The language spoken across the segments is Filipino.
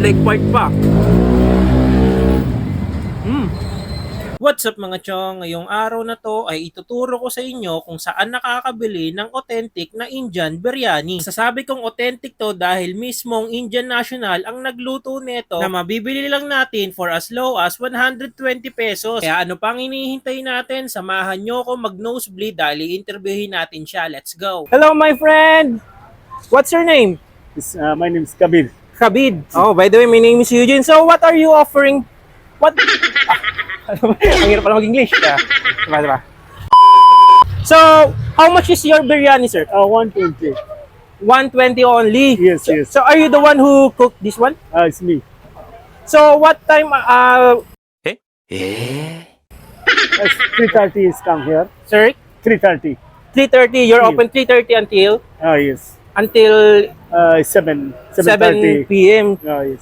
Lake Park pa. Hmm. What's up mga chong? Ngayong araw na to ay ituturo ko sa inyo kung saan nakakabili ng authentic na Indian biryani. Sasabi kong authentic to dahil mismong Indian National ang nagluto nito na mabibili lang natin for as low as 120 pesos. Kaya ano pang hinihintay natin? Samahan nyo ko mag nosebleed dahil i-interviewin natin siya. Let's go! Hello my friend! What's your name? It's, uh, my name is Kabir. Khabib. Oh, by the way, my name is Eugene. So, what are you offering? What? Ang hirap pala mag-English. Yeah. Diba, diba? So, how much is your biryani, sir? Uh, 120. 120 only. Yes, so, yes. So, are you the one who cooked this one? Uh, it's me. So, what time, uh, Uh, 3.30 is come here. sir? 3.30. 3.30. You're open 3.30 until, Uh, yes. until Uh, 7. 7 7.30. p.m. Uh, yes.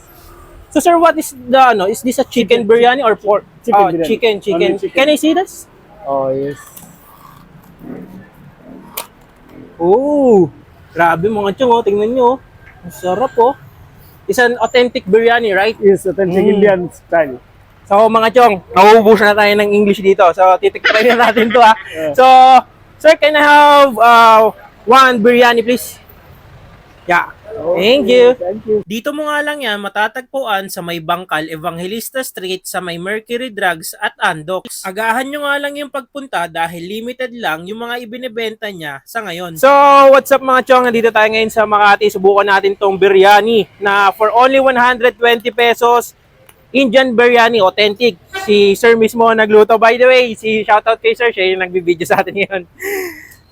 So, sir, what is the, ano, is this a chicken, Chicken, biryani or pork? chicken Oh, biryani. chicken, chicken. Only chicken. Can I see this? Oh, yes. Oh, grabe mga chong, oh. tingnan nyo. oh. Ang sarap oh. It's an authentic biryani, right? Yes, authentic Mm. Indian style. So mga chong, nauubusan na tayo ng English dito. So titiktry na natin to ha. Yeah. So, sir, can I have uh, one biryani please? Yeah. Thank you. Thank you. Dito mo nga lang yan matatagpuan sa may Bangkal Evangelista Street sa may Mercury Drugs at Andox. Agahan nyo nga lang yung pagpunta dahil limited lang yung mga ibinebenta niya sa ngayon. So, what's up mga chong? Nandito tayo ngayon sa Makati. Subukan natin tong biryani na for only 120 pesos, Indian biryani, authentic. Si sir mismo nagluto. By the way, si shoutout kay sir, siya yung nagbibideo sa atin ngayon.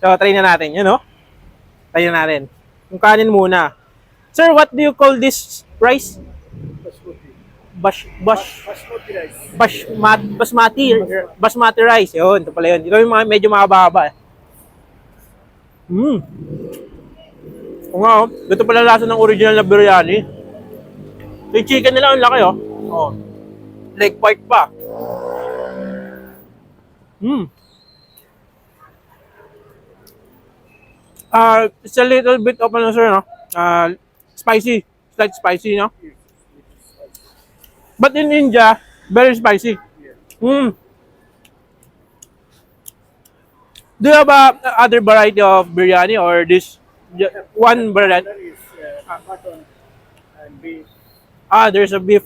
So, try na natin. Yun, no? Try na natin. Yung kanin muna. Sir, what do you call this rice? Bash, bash, Basmati rice. basmat, basmati, basmati rice. Yun, ito pala yun. Ito yung medyo makababa. Hmm. Oo nga, oh. Ito pala lasa ng original na biryani. Yung chicken nila, ang laki, oh. Oh. Leg part pa. Hmm. Ah, it's a little bit of ano, sir, no? Ah, spicy. Slight spicy, no? But in India, very spicy. Mm. Do you have a other variety of biryani or this one is uh, mutton and beef. Ah, there's a beef.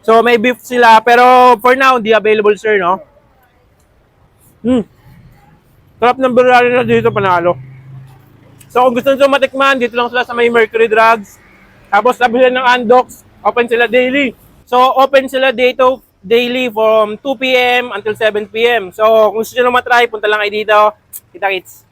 So may beef sila pero for now hindi available sir, no? Hmm. Sarap ng biryani na dito panalo. So kung gusto nyo matikman, dito lang sila sa may Mercury Drugs. Tapos sabi sila ng Andox, open sila daily. So open sila dito daily from 2 p.m. until 7 p.m. So kung gusto nyo matry, punta lang kayo dito. Kita kits.